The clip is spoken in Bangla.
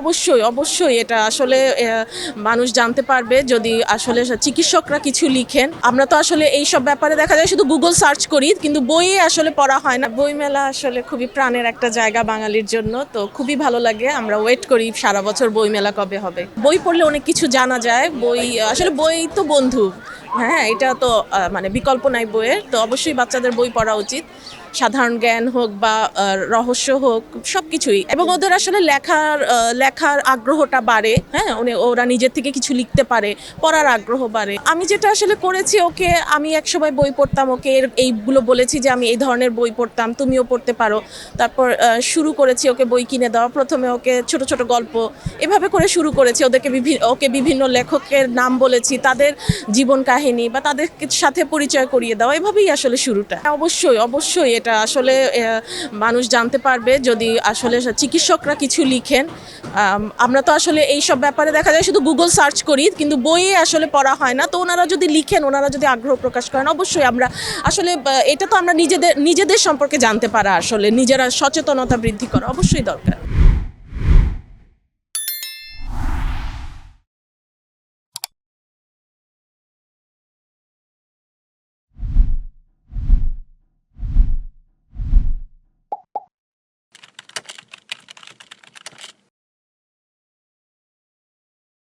অবশ্যই অবশ্যই এটা আসলে মানুষ জানতে পারবে যদি আসলে চিকিৎসকরা কিছু লিখেন। আমরা তো আসলে এই সব ব্যাপারে দেখা যায় শুধু গুগল সার্চ করি, কিন্তু বইয়ে আসলে পড়া হয় না। বই মেলা আসলে খুবই প্রাণের একটা জায়গা বাঙালির জন্য, তো খুবই ভালো লাগে। আমরা ওয়েট করি সারা বছর বই মেলা কবে হবে। বই পড়লে অনেক কিছু জানা যায়। বই, আসলে বই তো বন্ধু। হ্যাঁ এটা তো মানে বিকল্প নাই বইয়ের, তো অবশ্যই বাচ্চাদের বই পড়া উচিত। সাধারণ জ্ঞান হোক বা রহস্য হোক সব কিছুই এবং ওদের আসলে লেখার লেখার আগ্রহটা বাড়ে হ্যাঁ? ওরা নিজের থেকে কিছু লিখতে পারে, পড়ার আগ্রহ বাড়ে। আমি যেটা আসলে করেছি, ওকে আমি একসময় বই পড়তাম, ওকে এইগুলো বলেছি যে, আমি এই ধরনের বই পড়তাম, তুমিও পড়তে পারো। তারপর শুরু করেছি ওকে বই কিনে দেওয়া। প্রথমে ওকে ছোট ছোট গল্প এভাবে করে শুরু করেছি। ওদেরকে বিভিন্ন ওকে বিভিন্ন লেখকের নাম বলেছি, তাদের জীবন কাহিনী বা তাদের সাথে পরিচয় করিয়ে দেওয়া, এভাবেই আসলে শুরুটা। অবশ্যই অবশ্যই এটা আসলে মানুষ জানতে পারবে যদি আসলে চিকিৎসকরা কিছু লিখেন। আমরা তো আসলে এই সব ব্যাপারে দেখা যায় শুধু গুগল সার্চ করি, কিন্তু বইয়ে আসলে পড়া হয় না। তো ওনারা যদি লিখেন, ওনারা যদি আগ্রহ প্রকাশ করেন, অবশ্যই আমরা আসলে এটা তো আমরা নিজেদের নিজেদের সম্পর্কে জানতে পারা আসলে, নিজেরা সচেতনতা বৃদ্ধি করা অবশ্যই দরকার।